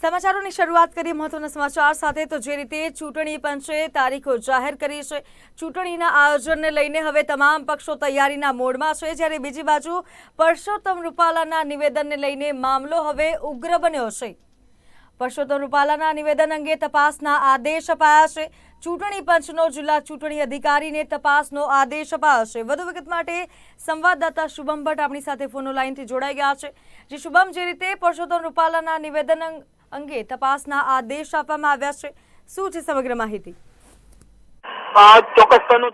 સમાચારોની શરૂઆત કરીએ મહત્વના સમાચાર સાથે. તો જે રીતે ચૂંટણી પંચે તારીખો જાહેર કરી છે. ચૂંટણીના આયોજનને લઈને હવે તમામ પક્ષો તૈયારીના મોડમાં છે. જ્યારે બીજી બાજુ પરસોત્તમ રૂપાલાના નિવેદનને લઈને મામલો હવે ઉગ્ર બન્યો છે. પરસોત્તમ રૂપાલાના નિવેદન અંગે તપાસના આદેશ અપાયા છે. ચૂંટણી પંચનો જિલ્લા ચૂંટણી અધિકારીને તપાસનો આદેશ અપાયો છે. વધુ વિગત માટે સંવાદદાતા શુભમ ભટ્ટ આપણી સાથે ફોનો લાઈનથી જોડાઈ ગયા છે. જે શુભમ, જે રીતે પરસોત્તમ રૂપાલાના નિવેદન અંગ- અંગે તપાસના આદેશ આપવામાં આવ્યા છે. શું છે સમગ્ર માહિતી?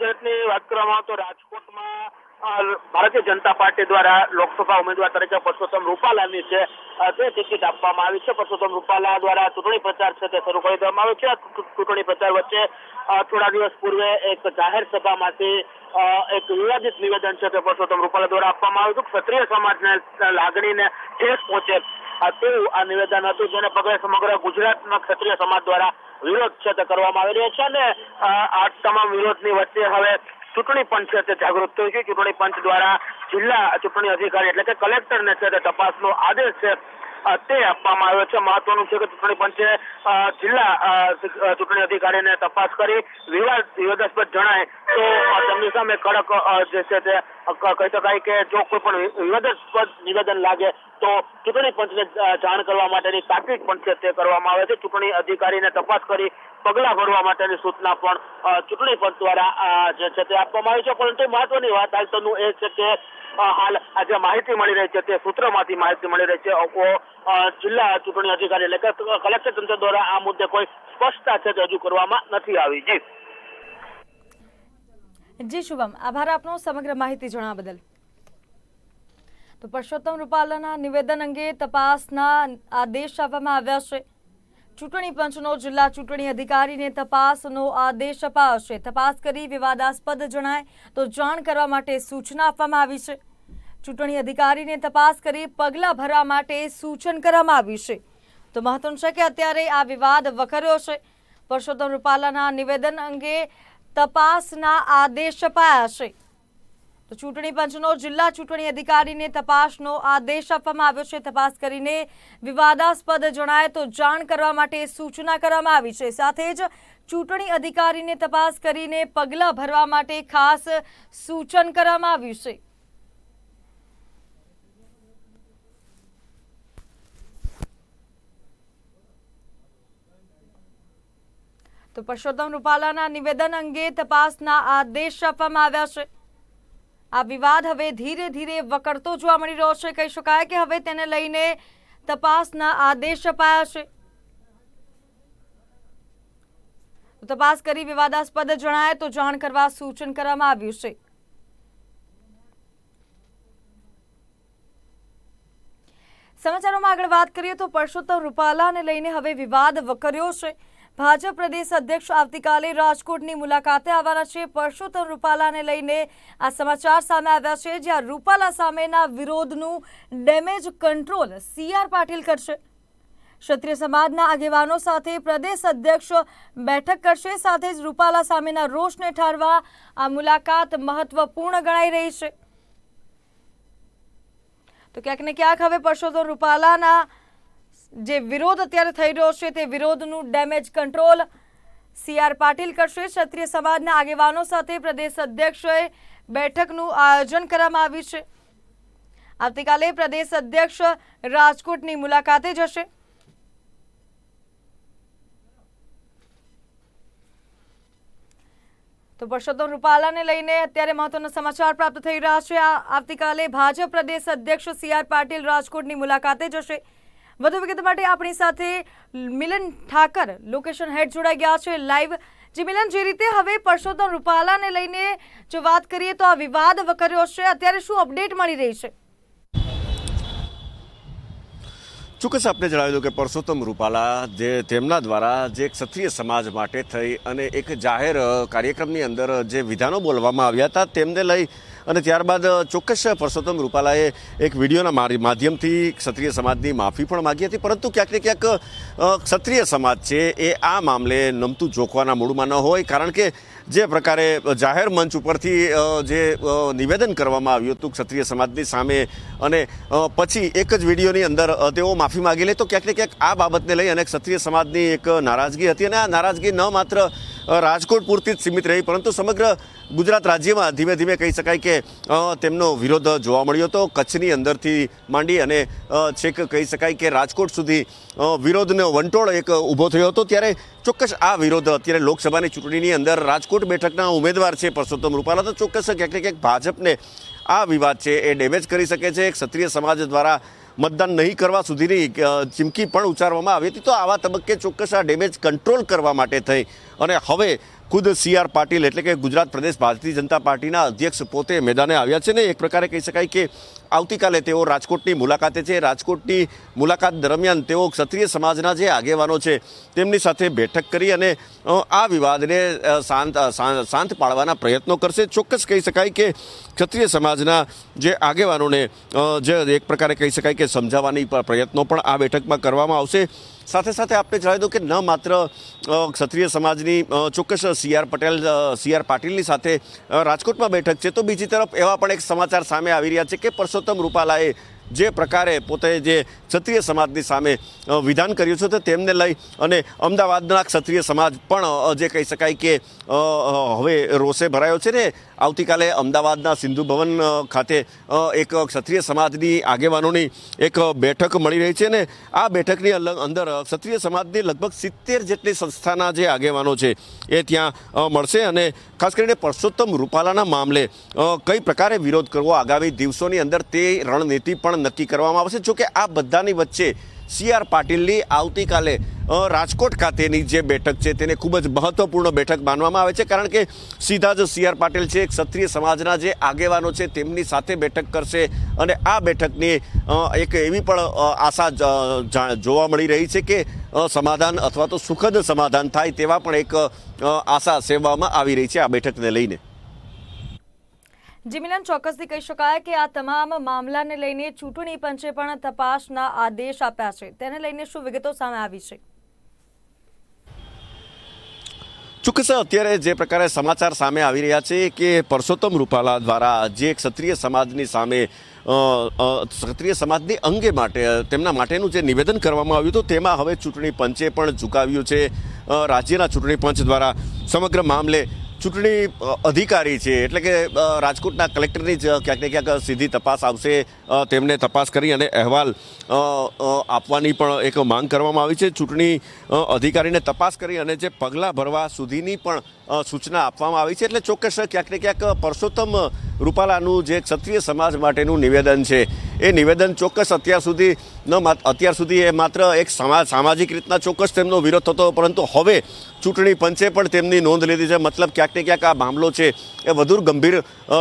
દરેકની વાત કરવામાં તો રાજકોટમાં ભારતીય જનતા પાર્ટી દ્વારા લોકસભા ઉમેદવાર તરીકે પરસોત્તમ રૂપાલાની છે તે ટિકિટ આપવામાં આવી છે. પરસોત્તમ રૂપાલા દ્વારા ચૂંટણી પ્રચાર છે તે શરૂ કરી દેવામાં આવ્યો છે. ચૂંટણી પ્રચાર વચ્ચે થોડા દિવસ પૂર્વે એક જાહેર સભામાંથી એક વિવાદિત નિવેદન છે તે પરસોત્તમ રૂપાલા દ્વારા આપવામાં આવ્યું હતું. ક્ષત્રિય સમાજને લાગણીને ઠેસ પહોંચે તેવું આ નિવેદન હતું જેને પગલે સમગ્ર ગુજરાતના ક્ષત્રિય સમાજ દ્વારા વિરોધ છે તે કરવામાં આવી રહ્યો છે અને આ તમામ વિરોધની વચ્ચે હવે ચૂંટણી પંચ છે તે જાગૃત થયું છે ચૂંટણી પંચ દ્વારા જિલ્લા ચૂંટણી અધિકારી એટલે કે કલેક્ટરને છે તે તપાસનો આદેશ છે તે આપવામાં આવ્યો છે. મહત્વનું છે કે ચૂંટણી પંચે જિલ્લા ચૂંટણી અધિકારીને તપાસ કરી. વિવાદ વિવાદાસ્પદ જણાય તો તેમની સામે કડક જે છે તે કહી શકાય કે જો કોઈ પણ વિવાદાસ્પદ નિવેદન લાગે તો ચૂંટણી પંચને જાણ કરવા માટેની તાકીદ પણ છે તે કરવામાં આવે છે. ચૂંટણી અધિકારીને તપાસ કરી પગલાં ભરવા માટેની સૂચના પણ ચૂંટણી પંચ દ્વારા જે છે તે આપવામાં આવી છે. પરંતુ મહત્વની વાત હાલ એ છે કે હાલ આ જે માહિતી મળી રહી છે તે સૂત્રમાંથી માહિતી મળી રહી છે. જિલ્લા ચૂંટણી અધિકારી એટલે કલેક્ટર તંત્ર દ્વારા આ મુદ્દે કોઈ સ્પષ્ટતા છે તે હજુ કરવામાં નથી આવી. જી. જી શુભમ. આભાર આપનો સમગ્ર માહિતી જણાવવા બદલ. તો પરસોત્તમ રૂપાલાના નિવેદન અંગે તપાસના આદેશ આપવામાં આવ્યા છે. ચૂંટણી પંચનો જિલ્લા ચૂંટણી અધિકારીને તપાસનો આદેશ અપાશે. તપાસ કરી વિવાદાસ્પદ જણાય તો જાણ કરવા માટે સૂચના આપવામાં આવી છે. ચૂંટણી અધિકારીને તપાસ કરી પગલાં ભરવા માટે સૂચન કરવામાં આવ્યું છે. તો મહત્વનું છે કે અત્યારે આ વિવાદ વકર્યો છે. પરસોત્તમ રૂપાલાના નિવેદન અંગે તપાસના આદેશ અપાયા છે. તો ચૂંટણી પંચનો જિલ્લા ચૂંટણી અધિકારીને તપાસનો આદેશ આપવામાં આવ્યો છે. તપાસ કરીને વિવાદાસ્પદ જણાય તો જાણ કરવા માટે સૂચના કરવામાં આવી છે. સાથે જ ચૂંટણી અધિકારીને તપાસ કરીને પગલાં ભરવા માટે ખાસ સૂચન કરવામાં આવ્યું છે. તો પરસોત્તમ રૂપાલાના નિવેદન અંગે તપાસના આદેશ આપવામાં આવ્યા છે. આ વિવાદ હવે ધીરે ધીરે વકરતો જોવા મળી રહ્યો છે. કહી શકાય કે હવે તેને લઈને તપાસના આદેશ અપાયા છે. તપાસ કરી વિવાદાસ્પદ જણાય તો જાણ કરવા સૂચન કરવામાં આવ્યું છે. સમાચારોમાં આગળ વાત કરીએ તો પરસોત્તમ રૂપાલાને લઈને હવે વિવાદ વકર્યો છે. ભાજપ પ્રદેશ અધ્યક્ષ આવતીકાલે રાજકોટની મુલાકાતે આવવાના છે. પરસોત્તમ રૂપાલાને લઈને આ સમાચાર સામે આવ્યા છે, જ્યાં રૂપાલા સામેના વિરોધનું damage control C R Patil કરશે. ક્ષત્રિય સમાજના આગેવાનો સાથે પ્રદેશ અધ્યક્ષ બેઠક કરશે, સાથે જ રૂપાલા સામેના રોષને ઠારવા આ મુલાકાત મહત્વપૂર્ણ ગણાઈ રહી છે. તો ક્યાંક ને ક્યાંક હવે પરસોત્તમ રૂપાલાના જે વિરોધ અત્યારે થઈ રહ્યો છે તે વિરોધનું damage control C R Patil કરશે. ક્ષત્રિય સમાજના આગેવાનો સાથે પ્રદેશ અધ્યક્ષોએ બેઠકનું આયોજન કરવામાં આવ્યું છે. આવતીકાલે પ્રદેશ અધ્યક્ષ રાજકોટની મુલાકાતે જશે. તો પરસોત્તમ રૂપાલાને લઈને અત્યારે મહત્વના સમાચાર પ્રાપ્ત થઈ રહ્યા છે. આવતીકાલે ભાજપ પ્રદેશ અધ્યક્ષ સી આર પાટીલ રાજકોટની મુલાકાતે જશે. વધુ વિગત માટે આપણી સાથે મિલન ઠાકર લોકેશન હેડ જોડાઈ ગયા છે લાઈવ જે મિલન, જે રીતે હવે પરસોત્તમ રૂપાલાને લઈને જો વાત કરીએ તો આ વિવાદ વકર્યો છે. અત્યારે શું અપડેટ મળી રહી છે? ચોક્કસ આપને જણાવ્યું કે પરસોત્તમ રૂપાલા જે તેમના દ્વારા જે ક્ષત્રિય સમાજ માટે થઈ અને એક જાહેર કાર્યક્રમની અંદર જે વિધાનો બોલવામાં આવ્યા હતા તેમને લઈ અને ત્યારબાદ ચોક્કસ પરસોત્તમ રૂપાલાએ એક વિડીયોના માધ્યમથી ક્ષત્રિય સમાજની માફી પણ માગી હતી. પરંતુ ક્યાંક ને ક્યાંક ક્ષત્રિય સમાજ છે એ આ મામલે નમતું જોખવાના મૂડમાં ન હોય. કારણ કે જે પ્રકારે જાહેર મંચ ઉપરથી જે નિવેદન કરવામાં આવ્યું હતું ક્ષત્રિય સમાજની સામે અને પછી એક જ વિડીયોની અંદર તેઓ માફી માગી લે, તો ક્યાંક ને ક્યાંક આ બાબતને લઈ અને ક્ષત્રિય સમાજની એક નારાજગી હતી અને આ નારાજગી ન માત્ર રાજકોટ પૂરતી જ સીમિત રહી, પરંતુ સમગ્ર ગુજરાત રાજ્યમાં ધીમે ધીમે કહી શકાય કે તેમનો વિરોધ જોવા મળ્યો હતો. કચ્છની અંદરથી માંડી અને છેક કહી શકાય કે રાજકોટ સુધી વિરોધનો વંટોળ એક ઊભો થયો હતો. ત્યારે ચોક્કસ આ વિરોધ અત્યારે લોકસભાની ચૂંટણીની અંદર રાજકોટ બેઠકના ઉમેદવાર છે પરસોત્તમ રૂપાલા. તો ચોક્કસ ક્યાંક ને ક્યાંક ભાજપને આ વિવાદ છે એ ડેમેજ કરી શકે છે. ક્ષત્રિય સમાજ દ્વારા મતદાન નહીં કરવા સુધીની ચીમકી પણ ઉચ્ચારવામાં આવી હતી. તો આવા તબક્કે ચોક્કસ આ ડેમેજ કંટ્રોલ કરવા માટે થઈ. અને હવે ખુદ સી આર પાટીલ એટલે કે ગુજરાત પ્રદેશ ભારતીય જનતા પાર્ટીના અધ્યક્ષ પોતે મેદાને આવ્યા છે ને એક પ્રકારે કહી શકાય કે આવતીકાલે તેઓ રાજકોટની મુલાકાતે છે. રાજકોટની મુલાકાત દરમિયાન તેઓ ક્ષત્રિય સમાજના જે આગેવાનો છે તેમની સાથે બેઠક કરી અને આ વિવાદને શાંત શાંત પાડવાના પ્રયત્નો કરશે. ચોક્કસ કહી શકાય કે ક્ષત્રિય સમાજના જે આગેવાનોને જે એક પ્રકારે કહી શકાય કે સમજાવવાની પ્રયત્નો પણ આ બેઠકમાં કરવામાં આવશે. સાથે સાથે આપણે જણાવી દઉં કે ન માત્ર ક્ષત્રિય સમાજની ચોક્કસ C R Patel C R પાટીલની સાથે રાજકોટમાં બેઠક છે. તો બીજી તરફ એવા પણ એક સમાચાર સામે આવી રહ્યા છે કે પરસોત્તમ રૂપાલાએ જે પ્રકારે પોતે જે ક્ષત્રિય સમાજની સામે વિધાન કર્યું છે તો તેમને લઈ અને અમદાવાદના ક્ષત્રિય સમાજ પણ જે કહી શકાય કે હવે રોષે ભરાયો છે ને આવતીકાલે અમદાવાદના સિંધુ ભવન ખાતે એક ક્ષત્રિય સમાજની આગેવાનોની એક બેઠક મળી રહી છે અને આ બેઠકની અંદર ક્ષત્રિય સમાજની લગભગ સિત્તેર જેટલી સંસ્થાના જે આગેવાનો છે એ ત્યાં મળશે અને ખાસ કરીને પરસોત્તમ રૂપાલાના મામલે કઈ પ્રકારે વિરોધ કરવો, આગામી દિવસોની અંદર તે રણનીતિ પણ નક્કી કરવામાં આવશે? જોકે આ બધાની વચ્ચે સી આર પાટીલની આવતીકાલે રાજકોટ ખાતેની જે બેઠક છે તેને ખૂબ જ મહત્વપૂર્ણ બેઠક માનવામાં આવે છે. કારણ કે સીધા જ સી આર પાટીલ છે ક્ષત્રિય સમાજના જે આગેવાનો છે તેમની સાથે બેઠક કરશે અને આ બેઠકની એક એવી પણ આશા જોવા મળી રહી છે કે સમાધાન અથવા તો સુખદ સમાધાન થાય તેવા પણ એક આશા સેવવામાં આવી રહી છે આ બેઠકને લઈને. જી મિલન ચોક્કસથી કહી શકાય કે આ તમામ મામલાને લઈને ચૂંટણી પંચે પણ તપાસના આદેશ આપ્યા છે. તેને લઈને શું વિગતો સામે આવી છે? ચોક્કસ અત્યારે જે પ્રકારે સમાચાર સામે આવી રહ્યા છે કે પરસોત્તમ રૂપાલા દ્વારા જે ક્ષત્રિય સમાજની સામે ક્ષત્રિય સમાજની અંગે માટે, તેમના માટેનું જે નિવેદન કરવામાં આવ્યું હતું, તેમાં હવે ચૂંટણી પંચે પણ ઝુકાવ્યું છે. રાજ્યના ચૂંટણી પંચ દ્વારા સમગ્ર મામલે ચૂંટણી અધિકારી છે, એટલે કે રાજકોટના કલેક્ટરની જ ક્યાંક ને ક્યાંક સીધી તપાસ આવશે તેમને તપાસ કરી અને અહેવાલ આપવાની પણ એક માંગ કરવામાં આવી છે. ચૂંટણી અધિકારીને તપાસ કરી અને જે પગલાં ભરવા સુધીની પણ સૂચના આપવામાં આવી છે. એટલે ચોક્કસ ક્યાંક ને ક્યાંક પરસોત્તમ રૂપાલાનું જે ક્ષત્રિય સમાજ માટેનું નિવેદન છે એ નિવેદન ચોક્કસ અત્યાર સુધી ન અત્યાર સુધી એ માત્ર એક સમાજ સામાજિક રીતના ચોક્કસ તેમનો વિરોધ થતો પરંતુ હવે ચૂંટણી પંચે પણ તેમની નોંધ લીધી છે. મતલબ ક્યાંક ને ક્યાંક આ મામલો છે એ વધુ ગંભીર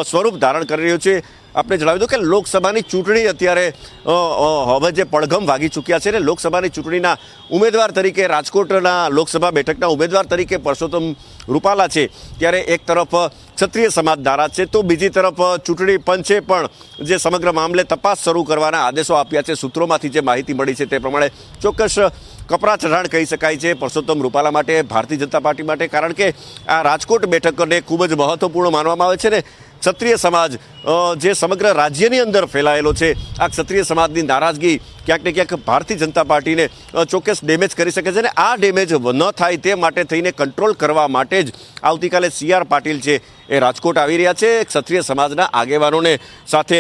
સ્વરૂપ ધારણ કરી રહ્યો છે. આપણે જણાવી દઉં કે લોકસભાની ચૂંટણી અત્યારે હવે જે પડઘમ વાગી ચૂક્યા છે ને લોકસભાની ચૂંટણીના ઉમેદવાર તરીકે, રાજકોટના લોકસભા બેઠકના ઉમેદવાર તરીકે પરસોત્તમ રૂપાલા છે. ત્યારે એક તરફ ક્ષત્રિય સમાજ નારાજ છે તો બીજી તરફ ચૂંટણી પંચે પણ જે સમગ્ર મામલે તપાસ શરૂ કરવાના આદેશો આપ્યા છે. સૂત્રોમાંથી જે માહિતી મળી છે તે પ્રમાણે ચોક્કસ કપરા ચઢાણ કહી શકાય છે પરસોત્તમ રૂપાલા માટે, ભારતીય જનતા પાર્ટી માટે, કારણ કે આ રાજકોટ બેઠકને ખૂબ જ મહત્વપૂર્ણ માનવામાં આવે છે ને ક્ષત્રિય સમાજ જે સમગ્ર રાજ્યની અંદર ફેલાયેલો છે. આ ક્ષત્રિય સમાજની નારાજગી ક્યાંક ને ક્યાંક ભારતીય જનતા પાર્ટીને ચોક્કસ ડેમેજ કરી શકે છે અને આ ડેમેજ ન થાય તે માટે થઈને કંટ્રોલ કરવા માટે જ આવતીકાલે સી આર પાટીલ છે એ રાજકોટ આવી રહ્યા છે. ક્ષત્રિય સમાજના આગેવાનોને સાથે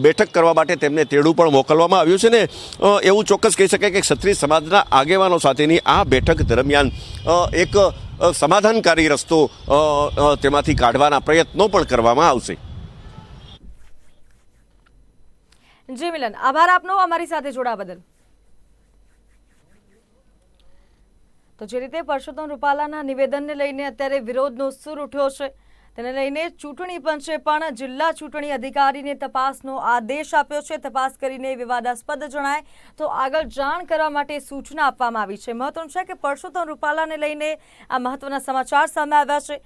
બેઠક કરવા માટે તેમને તેડું પણ મોકલવામાં આવ્યું છે ને એવું ચોક્કસ કહી શકાય કે ક્ષત્રિય સમાજના આગેવાનો સાથેની આ બેઠક દરમિયાન એક સમાધાનકારી રસ્તો તેમાંથી કાઢવાના પ્રયત્નો પણ કરવામાં આવશે. જી મિલન, આભાર આપનો અમારી સાથે જોડા બદલ. તો જે રીતે પરસોત્તમ રૂપાલાના નિવેદનને લઈને અત્યારે વિરોધનો સૂર ઉઠ્યો છે તેને લઈને ચૂંટણી પંચે પણ જિલ્લા ચૂંટણી અધિકારીને તપાસનો આદેશ આપ્યો છે. તપાસ કરીને વિવાદાસ્પદ જણાય. તો આગળ જાણ કરવા માટે સૂચના આપવામાં આવી છે. મહત્વનું છે કે પરસોત્તમ રૂપાલાને લઈને આ મહત્વના સમાચાર સામે આવ્યા છે.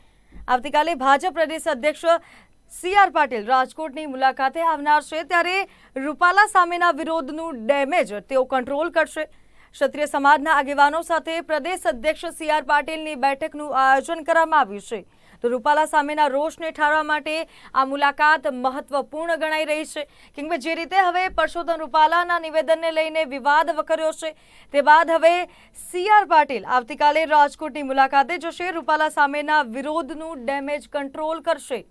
આવતીકાલે ભાજપ પ્રદેશ અધ્યક્ષ સી આર પાટીલ રાજકોટની મુલાકાતે આવનાર છે. ત્યારે રૂપાલા સામેના વિરોધનું ડેમેજ તેઓ કંટ્રોલ કરશે. ક્ષત્રિય સમાજના આગેવાનો સાથે પ્રદેશ અધ્યક્ષ સી આર પાટીલની બેઠકનું આયોજન કરવામાં આવ્યું છે. તો રૂપાલા સામેના રોષને ઠારવા માટે આ મુલાકાત મહત્વપૂર્ણ ગણાઈ રહી છે. કેમ કે જે રીતે હવે પરસોત્તમ રૂપાલાના નિવેદનને લઈને વિવાદ વકર્યો છે, તે બાદ હવે સી આર પાટીલ આવતીકાલે રાજકોટની મુલાકાતે જશે. રૂપાલા સામેના વિરોધનું ડેમેજ કંટ્રોલ કરશે.